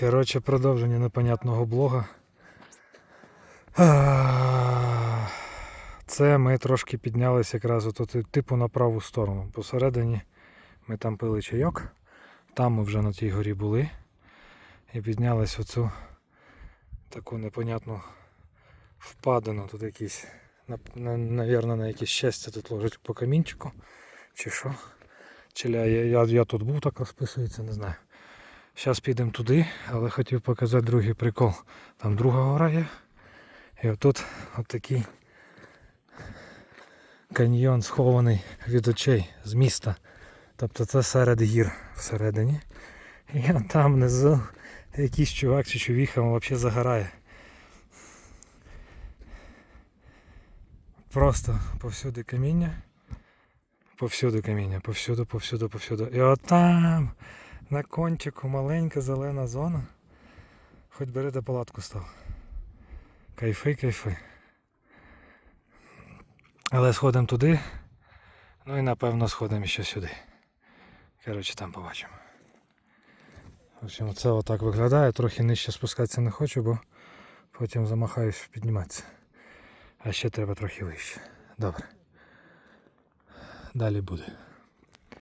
Коротше, продовження непонятного блога. Це ми трошки піднялися якраз от, типу на праву сторону. Посередині ми там пили чайок, там ми вже на тій горі були. І піднялись оцю таку непонятну впадину. Тут якісь, навірно, на якесь щастя тут ложить по камінчику. Чи що. Чи я, я, я тут був, так розписується, не знаю. Зараз підемо туди, але хотів показати другий прикол. Там друга гора є. І отут от такий каньйон схований від очей з міста. Тобто це серед гір всередині. І там внизу якийсь чувак чи чувіха взагалі загорає. Просто повсюди каміння. Повсюди каміння, повсюди, повсюди, повсюди. І от там на кончику маленька зелена зона. Хоч бери де палатку став. Кайфи, кайфи. Але сходимо туди. Ну і напевно сходимо ще сюди. Коротше, там побачимо. В общем, це отак виглядає. Трохи нижче спускатися не хочу, бо потім замахаюсь підніматися. А ще треба трохи вище. Добре. Далі буде.